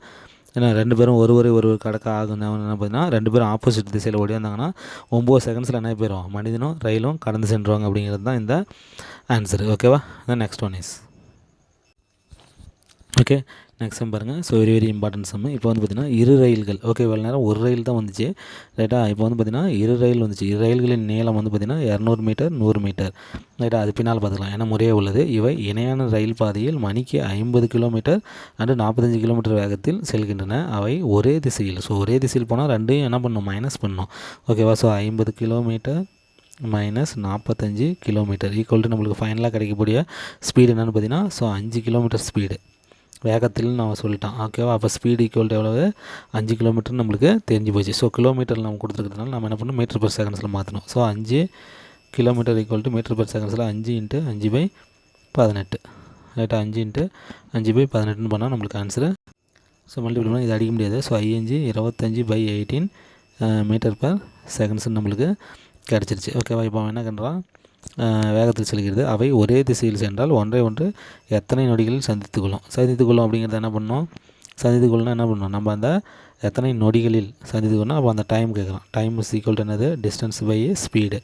Speaker 1: ஏன்னா ரெண்டு பேரும் ஒரு ஒரு ஒரு கடக்க ஆகும் என்ன பார்த்தீங்கன்னா ரெண்டு பேரும் ஆப்போசிட் திசையில் ஓடி வந்தாங்கன்னா ஒம்பது செகண்ட்ஸில் என்ன போயிடும் மனிதனும் ரயிலும் கடந்து சென்றுவாங்க அப்படிங்கிறது தான் இந்த ஆன்சர் ஓகேவா the next one is okay next sum பாருங்கள் so very very important sum இப்போ வந்து பார்த்திங்கன்னா இரு ரயில்கள். ஓகே இவ்வளோ நேரம் ஒரு ரயில் தான் வந்துச்சு. ரைட்டா இப்போ வந்து பார்த்திங்கன்னா இரு ரயில் வந்துச்சு. இரு ரயில்களின் நீளம் வந்து பார்த்திங்கன்னா இரநூறு மீட்டர் நூறு மீட்டர். ரைட்டா அது பின்னால் பார்த்துக்கலாம் ஏன்னா முறையே உள்ளது. இவை இணையான ரயில் பாதையில் மணிக்கு ஐம்பது கிலோமீட்டர் அண்டு நாற்பத்தஞ்சு கிலோமீட்டர் வேகத்தில் செல்கின்றன. அவை ஒரே திசையில். ஸோ ஒரே திசையில் போனால் ரெண்டையும் என்ன பண்ணணும் மைனஸ் பண்ணணும் ஓகேவா ஸோ ஐம்பது கிலோமீட்டர் மைனஸ் நாற்பத்தஞ்சு கிலோமீட்டர். ஈக்குவல் டு நம்மளுக்கு ஃபைனலாக கிடைக்கக்கூடிய ஸ்பீடு என்னென்னு பார்த்தீங்கன்னா ஸோ அஞ்சு கிலோமீட்டர் ஸ்பீடு வேகத்தில்னு நம்ம சொல்லிட்டான் ஓகேவா அப்போ ஸ்பீடு ஈக்குவல் எவ்வளவு? அஞ்சு கிலோமீட்டர்னு நம்மளுக்கு தெரிஞ்சு போச்சு. ஸோ கிலோமீட்டர் நம்ம கொடுத்துருக்கிறதுனால நம்ம என்ன பண்ணணும்? மீட்டர் பர் செகண்ட்ஸில் மாற்றணும் ஸோ அஞ்சு kilometre equal to metre per செகண்ட்ஸில் அஞ்சு இன்ட்டு அஞ்சு பை பதினெட்டு. ரைட்டாக அஞ்சு இன்ட்டு அஞ்சு பை பதினெட்டுன்னு பண்ணால் நம்மளுக்கு ஆன்சரு ஸோ மல்டிபிள் பண்ணால் இது அடிக்க முடியாது. ஸோ ஐஞ்சு இருபத்தஞ்சி பை எயிட்டீன் மீட்டர் பர் செகண்ட்ஸ்னு நம்மளுக்கு கிடச்சிருச்சு. ஓகேவா இப்போ அவன் என்ன பண்ணுறான் வேகத்தில் செல்கிறது. அவை ஒரே திசையில் சென்றால் ஒன்றை ஒன்று எத்தனை நொடிகளில் சந்தித்து கொள்ளும்? சந்தித்து கொள்ளும் அப்படிங்கிறத என்ன பண்ணோம்? சந்தித்து கொள்ளணும் என்ன பண்ணணும் நம்ம அந்த எத்தனை நொடிகளில் சந்தித்து கொள்ளணும் அப்போ அந்த டைம் கேட்கலாம். டைம் இஸ் ஈக்குவல் டு என்னது? டிஸ்டன்ஸ் பை ஸ்பீடு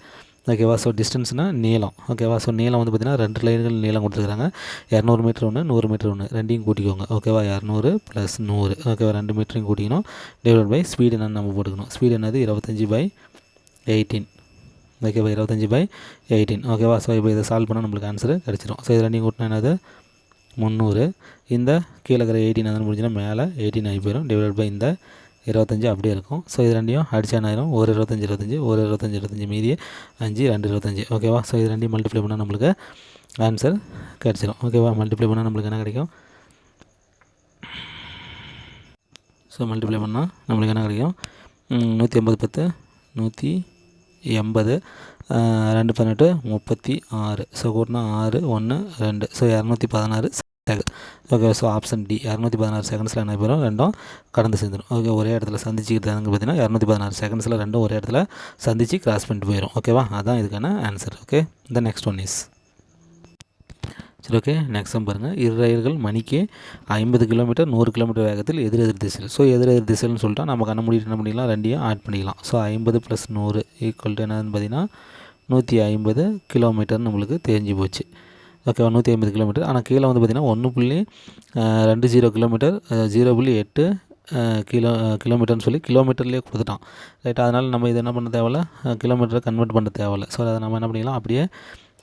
Speaker 1: ஓகேவா ஸோ டிஸ்டன்ஸ்னால் நீளம். ஓகேவா ஸோ நீளம் வந்து பார்த்திங்கன்னா ரெண்டு லைன்கள் நீளம் கொடுத்துருக்காங்க. இரநூறு மீட்டர் ஒன்று நூறு மீட்டர் ஒன்று ரெண்டையும் கூட்டிக்கோங்க. ஓகேவா இரநூறு ப்ளஸ் நூறு. ஓகேவா ரெண்டு மீட்டரையும் கூட்டிக்கணும். டிவைட் பை ஸ்பீடு என்னென்னு நம்ம போட்டுக்கணும். ஸ்பீடு என்னது? இருபத்தஞ்சி பை எயிட்டீன் ஓகேவா இருபத்தஞ்சி பை எயிட்டீன் ஓகேவா? ஸோ இப்போ இதை சால்வ் பண்ணால் நம்மளுக்கு ஆன்சர் கிடச்சிரும். ஸோ இது ரெண்டையும் கூட்டினா என்னது? முந்நூறு. இந்த கீழே இருக்கிற எயிட்டீன் அதன் முடிஞ்சுன்னா மேலே எயிட்டீன் ஆகி போயிடும் டிவைட் பை இந்த இருபத்தஞ்சி அப்படியே இருக்கும். ஸோ இது ரெண்டையும் அடிச்சா ஆயிரும்? ஒரு இருபத்தஞ்சி இருபத்தஞ்சி ஒரு இருபத்தஞ்சி இருபத்தஞ்சி மீதி அஞ்சு ரெண்டு இருபத்தஞ்சி. ஓகேவா? ஸோ இது ரெண்டையும் மல்டிப்ளை பண்ணால் நம்மளுக்கு ஆன்சர் கிடச்சிரும். ஓகேவா? மல்டிப்ளை பண்ணால் நம்மளுக்கு என்ன கிடைக்கும்? ஸோ மல்டிப்ளை பண்ணால் நம்மளுக்கு என்ன கிடைக்கும்? நூற்றி ஐம்பது பத்து நூற்றி எண்பது ரெண்டு பதினெட்டு முப்பத்தி ஆறு. ஸோ கூட்டினா ஆறு ஒன்று ரெண்டு. ஸோ இரநூத்தி பதினாறு second okay so option D இரநூத்தி பதினாறு செகண்ட்ஸில் என்ன போயிடும் ரெண்டும் கடந்து சேர்ந்துடும் ஓகே ஒரே இடத்துல சந்திச்சுக்கிட்டு பார்த்தீங்கன்னா இரநூத்தி பதினாறு செகண்ட்ஸில் ரெண்டும் ஒரே இடத்துல சந்தித்து கிராஸ் பண்ணிட்டு போயிடும் ஓகேவா அதான் இதுக்கான answer okay the next one is சரி ஓகே நெக்ஸ்ட் பாருங்கள் இரு ரயில்கள் மணிக்கு ஐம்பது கிலோமீட்டர் நூறு கிலோமீட்டர் வேகத்தில் எதிரெதிர் திசையில். ஸோ எதிர் எதிர் திசைன்னு சொல்லிட்டா நம்ம கண்ண முடிவு என்ன பண்ணிக்கலாம் ரெண்டையும் ஆட் பண்ணிக்கலாம் ஸோ ஐம்பது ப்ளஸ் நூறு ஈக்குவல் டு என்னன்னு பார்த்தீங்கன்னா நூற்றி ஐம்பது கிலோமீட்டர்னு நம்மளுக்கு தெரிஞ்சு போச்சு. ஓகேவா நூற்றி ஐம்பது கிலோமீட்டர் ஆனால் கீழே வந்து பார்த்திங்கன்னா ஒன்று புள்ளி ரெண்டு ஜீரோ கிலோமீட்டர் ஜீரோ புள்ளி எட்டு கிலோ கிலோமீட்டர்னு சொல்லி கிலோமீட்டர்லேயே கொடுத்துட்டான். ரைட் அதனால் நம்ம இது என்ன பண்ண தேவையில்ல? கிலோமீட்டரை கன்வெர்ட் பண்ண தேவையில்ல. ஸோ அதை நம்ம என்ன பண்ணிக்கலாம் அப்படியே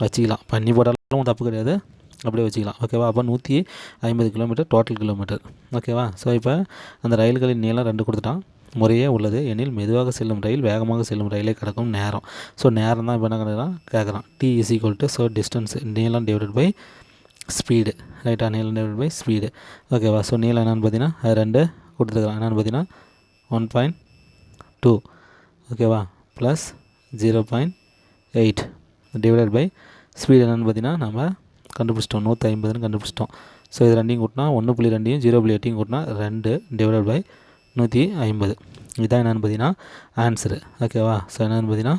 Speaker 1: வச்சுக்கலாம். பண்ணி போட்டாலும் தப்பு கிடையாது. அப்படியே வச்சுக்கலாம். ஓகேவா அப்போ நூற்றி ஐம்பது கிலோமீட்டர் டோட்டல் கிலோமீட்டர் ஓகேவா ஸோ இப்போ அந்த ரயில்களின் நீளம் ரெண்டு கொடுத்துட்டான். முறையே உள்ளது. எனில் மெதுவாக செல்லும் ரயில் வேகமாக செல்லும் ரயிலே கிடக்கும் நேரம். ஸோ நேரம் தான் இப்போ என்ன கிடைக்கிறான் கேட்குறான் T is equal to so distance நீளம் டிவைடட் பை ஸ்பீடு ரைட்டாக நீளம் டிவைடட் பை ஸ்பீடு ஓகேவா ஸோ நீளம் என்னென்னு பார்த்தீங்கன்னா ரெண்டு கொடுத்துருக்குறான். என்னென்னு பார்த்தீங்கன்னா ஒன் பாயிண்ட் டூ ஓகேவா plus zero point eight divided by speed என்னென்னு பார்த்தீங்கன்னா நம்ம கண்டுபிடிச்சிட்டோம். நூற்றி ஐம்பதுன்னு கண்டுபிடிச்சிட்டோம். ஸோ இது ரெண்டையும் கூட்டினா ஒன்று புள்ளி ரெண்டையும் ஜீரோ புள்ளி எட்டையும் கூட்டினா ரெண்டு டிவைட் பை நூற்றி ஐம்பது இதுதான் என்னென்னு பார்த்தீங்கன்னா ஆன்சரு ஓகேவா ஸோ என்னென்னு பார்த்தீங்கன்னா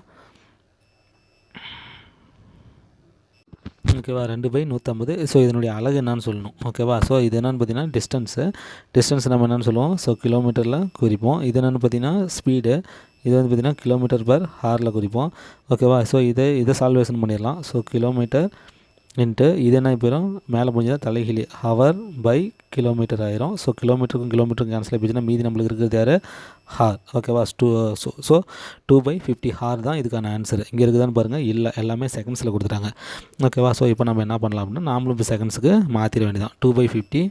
Speaker 1: ஓகேவா ரெண்டு பை நூற்றம்பது. ஸோ இதனுடைய அழகு என்னன்னு சொல்லணும். ஓகேவா ஸோ இது என்னென்னு பார்த்தீங்கன்னா டிஸ்டன்ஸு டிஸ்டன்ஸ் நம்ம என்னென்னு சொல்லுவோம்? ஸோ கிலோமீட்டரில் குறிப்போம். இது என்னென்னு பார்த்தீங்கன்னா ஸ்பீடு இது வந்து பார்த்திங்கன்னா கிலோமீட்டர் பர் ஹாரில் குறிப்போம். ஓகேவா ஸோ இதை இதை சால்வேஷன் பண்ணிடலாம். ஸோ கிலோமீட்டர் இன்ட்டு இது என்ன போயிடும் மேலே முடிஞ்சதாக தலைகிலி ஹவர் பை கிலோமீட்டர் ஆயிரும். ஸோ கிலோமீட்டருக்கும் கிலோமீட்டருக்கும் கேன்சல் போயிடுச்சுன்னா மீதி நம்மளுக்கு இருக்கிறது யார்? ஹார் ஓகேவா two so so two by fifty hour தான் இதுக்கான ஆன்சர் இங்கே இருக்குதான்னு பாருங்கள் இல்லை எல்லாமே செகண்ட்ஸில் கொடுத்துட்டாங்க. ஓகேவா ஸோ இப்போ நம்ம என்ன பண்ணலாம் அப்படின்னா நாமளும் இப்போ செகண்ட்ஸுக்கு மாற்றிட வேண்டியதான் two by fifty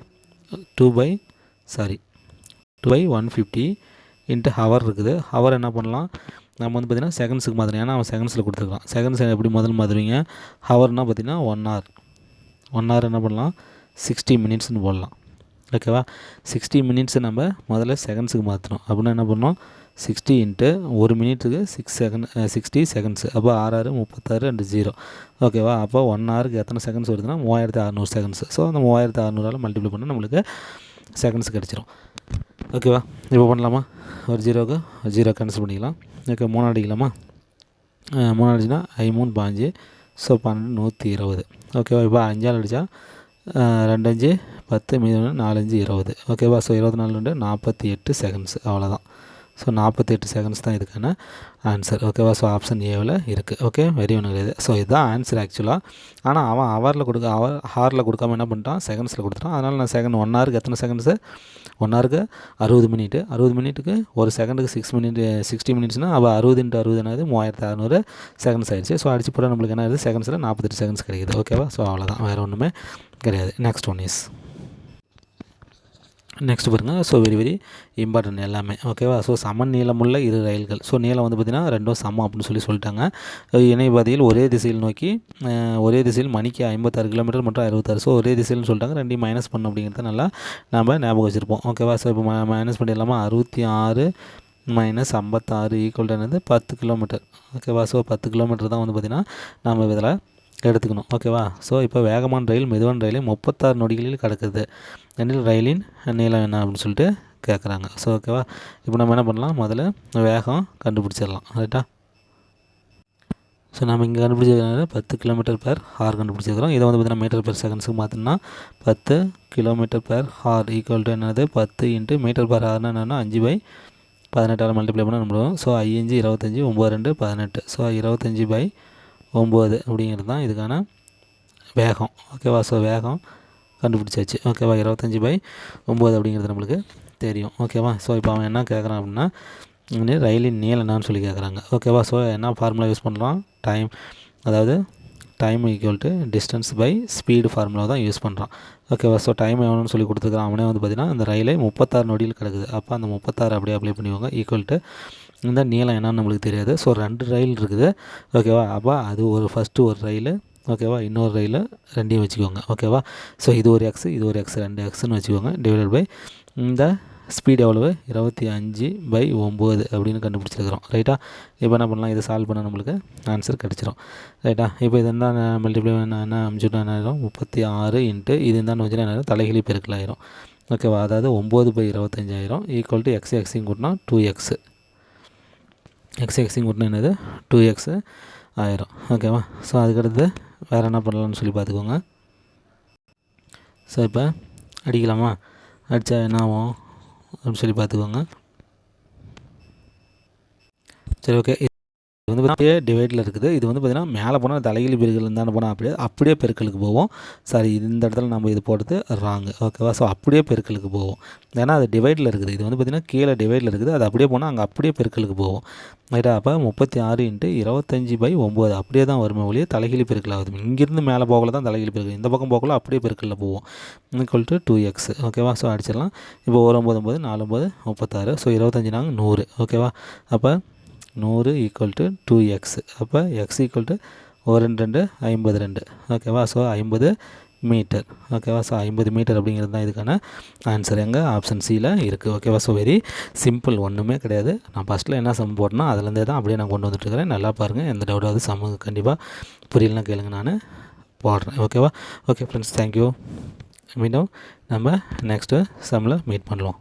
Speaker 1: two by sorry two by one fifty into hour இருக்குது. ஹவர் என்ன பண்ணலாம்? நம்ம வந்து பார்த்திங்கன்னா செகண்ட்ஸுக்கு மாற்றணும் ஏன்னா அவன் செகண்ட்ஸில் கொடுத்துருக்கலாம் செகண்ட்ஸ் எப்படி முதல்ல மாதிரிங்க? ஹவர்னால் பார்த்திங்கன்னா ஒன் ஹவர் ஒன் ஹவர் என்ன பண்ணலாம்? சிக்ஸ்டி மினிட்ஸ்னு போடலாம். ஓகேவா சிக்ஸ்டி மினிட்ஸை நம்ம முதல்ல செகண்ட்ஸுக்கு மாற்றணும் அப்படின்னா என்ன பண்ணோம் சிக்ஸ்டி இன்ட்டு ஒரு மினிட்டுக்கு சிக்ஸ் செகண்ட் சிக்ஸ்டி செகண்ட்ஸு அப்போ ஆறாறு முப்பத்தாறு ரெண்டு ஜீரோ ஓகேவா அப்போ ஒன் ஹவருக்கு எத்தனை செகண்ட்ஸ் வருதுன்னா மூவாயிரத்து அறநூறு செகண்ட்ஸ் ஸோ அந்த மூவாயிரத்து அறநூறால் மல்டிப்ளை பண்ணால் நம்மளுக்கு செகண்ட்ஸ் கிடச்சிரும். ஓகேவா இப்போ பண்ணலாமா? ஒரு ஜீரோக்கு ஜீரோ கேன்சல் பண்ணிக்கலாம். ஓகே மூணு அடிக்கலாமா மூணு அடிச்சுன்னா பாஞ்சு ஸோ பன்னெண்டு நூற்றி இருபது ஓகேவா இப்போ அஞ்சால் அடித்தா ரெண்டு அஞ்சு பத்து மீது நாலஞ்சு இருபது. ஓகேவா ஸோ இருபத்தி நாலு ரெண்டு நாற்பத்தி எட்டு செகண்ட்ஸ் அவ்வளோதான் ஸோ நாற்பத்தெட்டு செகண்ட்ஸ் தான் இதுக்கான ஆன்சர் ஓகேவா ஸோ ஆப்ஷன் ஏவில் இருக்குது ஓகே வெரி ஒன்று கிடையாது ஸோ இதுதான் ஆன்சர் ஆக்சுவலாக ஆனால் அவன் ஹவரில் கொடுக்க அவர் ஹாரில் கொடுக்காம என்ன பண்ணிட்டான்? செகண்ட்ஸில் கொடுத்துட்டான். அதனால் நான் செகண்ட் ஒன் ஹவருக்கு எத்தனை செகண்ட்ஸு ஒன் ஹவருக்கு அறுபது மினிட்டு அறுபது மினிட்டுக்கு ஒரு செகண்டுக்கு சிக்ஸ் மினிட் சிக்ஸ்டி மினிட்ஸ்னால் அவள் அறுபது இன்ட்டு அறுபது என்னது? மூவாயிரத்து அறநூறு செகண்ட்ஸ் ஆயிடுச்சு. ஸோ அடிச்சு போட நம்மளுக்கு என்ன ஆகுது? செகண்ட்ஸில் நாற்பத்தெட்டு செகண்ட்ஸ் கிடைக்குது. ஓகேவா ஸோ அவ்வளோதான் வேறு ஒன்றுமே கிடையாது. நெக்ஸ்ட் ஒன் இஸ் நெக்ஸ்ட் பாருங்கள் ஸோ வெரி வெரி இம்பார்ட்டன்ட் எல்லாமே. ஓகேவா ஸோ சமன் நீளமுள்ள இரு ரயில்கள். ஸோ நீளம் வந்து பார்த்திங்கன்னா ரெண்டும் சமம் அப்படின்னு சொல்லி சொல்லிட்டாங்க. இணையபாதையில் ஒரே திசையில் நோக்கி ஒரே திசையில் மணிக்கு ஐம்பத்தாறு கிலோமீட்டர் மற்றும் அறுபத்தாறு. ஸோ ஒரே திசையில்னு சொல்லிட்டாங்க. ரெண்டையும் மைனஸ் பண்ண அப்படிங்கிறத நல்லா நம்ம ஞாபகம் வச்சுருப்போம். ஓகேவா ஸோ இப்போ மைனஸ் பண்ணிடலாமா? அறுபத்தி ஆறு மைனஸ் ஐம்பத்தாறு ஈக்குவல் என்னது? பத்து கிலோமீட்டர் ஓகேவா ஸோ பத்து கிலோமீட்டர் தான் வந்து பார்த்திங்கன்னா நம்ம இதில் எடுத்துக்கணும். ஓகேவா? ஸோ இப்போ வேகமான ரயில் மெதுவான ரயில் முப்பத்தாறு நொடிகளில் கிடக்குது. எனில் ரயிலின் நீளம் என்ன அப்படின்னு சொல்லிட்டு கேட்குறாங்க ஸோ ஓகேவா? இப்போ நம்ம என்ன பண்ணலாம்? முதல்ல வேகம் கண்டுபிடிச்சிடலாம். ரைட்டா ஸோ நம்ம இங்கே கண்டுபிடிச்சிருக்கிறது பத்து கிலோமீட்டர் பேர் ஹார் கண்டுபிடிச்சிருக்கிறோம். இதை வந்து பார்த்திங்கன்னா மீட்டர் பெர் செகண்ட்ஸுக்கு மாற்றினா பத்து கிலோமீட்டர் பேர் ஹார் ஈக்குவல் டு என்னது? பத்து இன்ட்டு மீட்டர் பேர் ஹார்னா என்னென்னா அஞ்சு பை பதினெட்டால் மல்டிப்ளை பண்ணால் நம்மளும் ஸோ ஐஞ்சு இருபத்தஞ்சி ஒம்பது ரெண்டு பதினெட்டு. ஸோ இருபத்தஞ்சி பை ஒம்பது அப்படிங்கிறது தான் இதுக்கான வேகம். ஓகேவா ஸோ வேகம் கண்டுபிடிச்சாச்சு. ஓகேவா இருபத்தஞ்சி பை ஒம்பது அப்படிங்கிறது நம்மளுக்கு தெரியும். ஓகேவா ஸோ இப்போ அவன் என்ன கேட்குறான் அப்படின்னா ரயிலின் நீளம் என்னான்னு சொல்லி கேட்குறாங்க ஓகேவா ஸோ என்ன ஃபார்முலா யூஸ் பண்ணுறான் டைம் அதாவது time equal to distance by speed formula தான் யூஸ் பண்ணுறான் ஓகேவா ஸோ டைம் எவ்வளோன்னு சொல்லி கொடுத்துருக்கான் அவனே வந்து பார்த்திங்கன்னா அந்த ரயிலே முப்பத்தாறு நொடியில் கிடக்குது. அப்போ அந்த முப்பத்தாறு அப்படியே அப்ளை பண்ணுவாங்க ஈக்குவல் டு இந்த நீளம் என்னன்னு நம்மளுக்கு தெரியாது. ஸோ ரெண்டு ரயில் இருக்குது. ஓகேவா அப்போ அது ஒரு ஃபஸ்ட்டு ஒரு ரயில் ஓகேவா இன்னொரு ரயில் ரெண்டையும் வச்சுக்கோங்க. ஓகேவா ஸோ இது ஒரு எக்ஸ் இது ஒரு எக்ஸ் ரெண்டு எக்ஸ்னு வச்சுக்கோங்க. டிவைடட் பை இந்த ஸ்பீட் எவ்வளவு? இருபத்தி அஞ்சு பை ஒம்பது அப்படின்னு கண்டுபிடிச்சிருக்கிறோம். ரைட்டா இப்போ என்ன பண்ணலாம்? இதை சால்வ் பண்ணால் நம்மளுக்கு ஆன்சர் கிடச்சிரும். ரைட்டா இப்போ இது என்ன மல்டிப்ளை என்ன அமிச்சுட்டா என்ன முப்பத்தி ஆறு இன்ட்டு இது இருந்தான்னு வச்சுன்னா என்ன தலைகிழி பெருக்கலாயிரும் ஓகேவா அதாவது ஒம்பது பை இருபத்தஞ்சாயிரம் ஈக்குவல் டு எக்ஸ் எக்ஸையும் கூட்டினா டூ எக்ஸு எக்ஸ் எக்ஸிங் கூட்டினா என்னது? டூ எக்ஸு ஆயிரும். ஓகேவா ஸோ அதுக்கடுத்து வேறு என்ன பண்ணலாம்னு சொல்லி பார்த்துக்கோங்க. ஸோ இப்போ அடிக்கலாமா? அடித்தா என்ன ஆகும்? அப்படின்னு சொல்லி பார்த்துக்கோங்க. சரி ஓகே இது வந்து அப்படியே டிவைடில் இருக்குது. இது வந்து பார்த்திங்கன்னா மேலே போனால் தலையில் பெருக்கல் இருந்தாலும் போனால் அப்படியே அப்படியே பெருக்கலுக்கு போவோம். சாரி இந்த இடத்துல நம்ம இது போடுறது ராங்கு ஓகேவா ஸோ அப்படியே பெருக்கலுக்கு போவோம். ஏன்னா அது டிவைடில் இருக்குது. இது வந்து பார்த்திங்கன்னா கீழே டிவைடில் இருக்குது. அது அப்படியே போனால் அங்கே அப்படியே பெருக்கலுக்கு போவோம். ரைட்டா அப்போ முப்பத்தி ஆறு இன்ட்டு இருபத்தஞ்சி பை ஒம்பது அப்படியே தான் வருமே ஒழிய தலைகிழி பெருக்கல் ஆகுது. இங்கேருந்து மேலே போகல தான் தலைகிழி பெருக்கல். இந்த பக்கம் போகல அப்படியே பெருக்கலில் போவோம். ஈக்குவல் டு டூ எக்ஸ் ஓகேவா ஸோ அடிச்சிடலாம். இப்போ ஒரு ஒம்பது ஒம்பது நாலு ஒம்பது முப்பத்தாறு. ஸோ இருபத்தஞ்சி நாங்கள் நூறு. ஓகேவா அப்போ நூறு ஈக்குவல் டு டூ எக்ஸ் அப்போ எக்ஸ் ஈக்குவல் டு ஒரு ரெண்டு ரெண்டு ஐம்பது ரெண்டு. ஓகேவா ஸோ ஐம்பது மீட்டர் ஓகேவா ஸோ ஐம்பது மீட்டர் அப்படிங்கிறது தான் இதுக்கான ஆன்சர் எங்கே? ஆப்ஷன் சியில் இருக்குது ஓகேவா ஸோ வெரி சிம்பிள் ஒன்றுமே கிடையாது. நான் ஃபஸ்ட்டில் என்ன சம் போட்டேனோ அதுலேருந்தே தான் அப்படியே நான் கொண்டு வந்துட்டுருக்கிறேன். நல்லா பாருங்கள் எந்த டவுட்டாவது சம்மு கண்டிப்பாக புரியலாம் கேளுங்க. நான் போடுறேன். ஓகேவா ஓகே ஃப்ரெண்ட்ஸ் தேங்க்யூ மீண்டும் நம்ம நெக்ஸ்ட்டு சம்மில் மீட் பண்ணலாம்